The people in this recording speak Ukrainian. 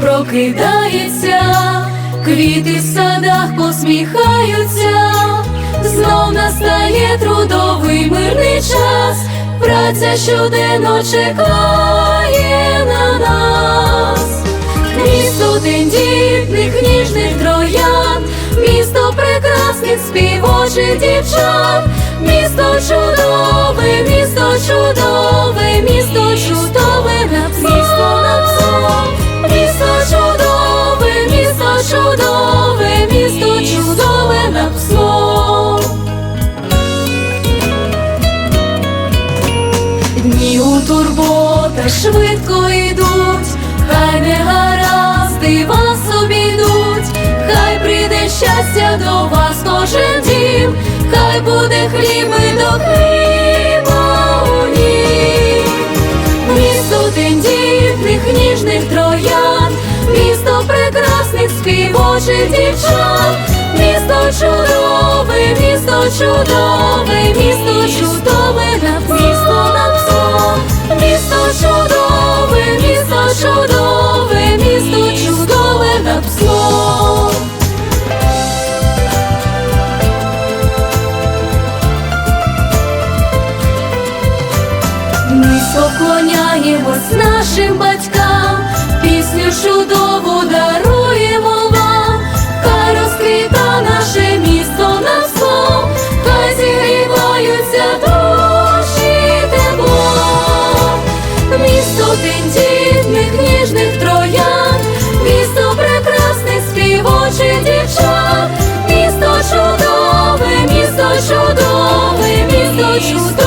прокидається, квіти в садах посміхаються, знов настає трудовий мирний час, праця щоденно чекає на нас. Місто тендітних ніжних троян, місто прекрасних співочих дівчат, місто чудове, швидко йдуть, хай не гаразди вас обійдуть, хай прийде щастя до вас кожен дім, хай буде хліб і до хліба у нім. Місто тендітних ніжних троян, місто прекрасних співочих дівчат, місто чудове, місто чудове, місто чудове низько вклоняємось нашим батькам, пісню чудову даруємо вам, хай розквіта наше місто на слов, хай зігріваються душі теплом, місто тендітних, ніжних троян, місто прекрасних співочих дівчат, місто чудове, місто чудове, місто чудове.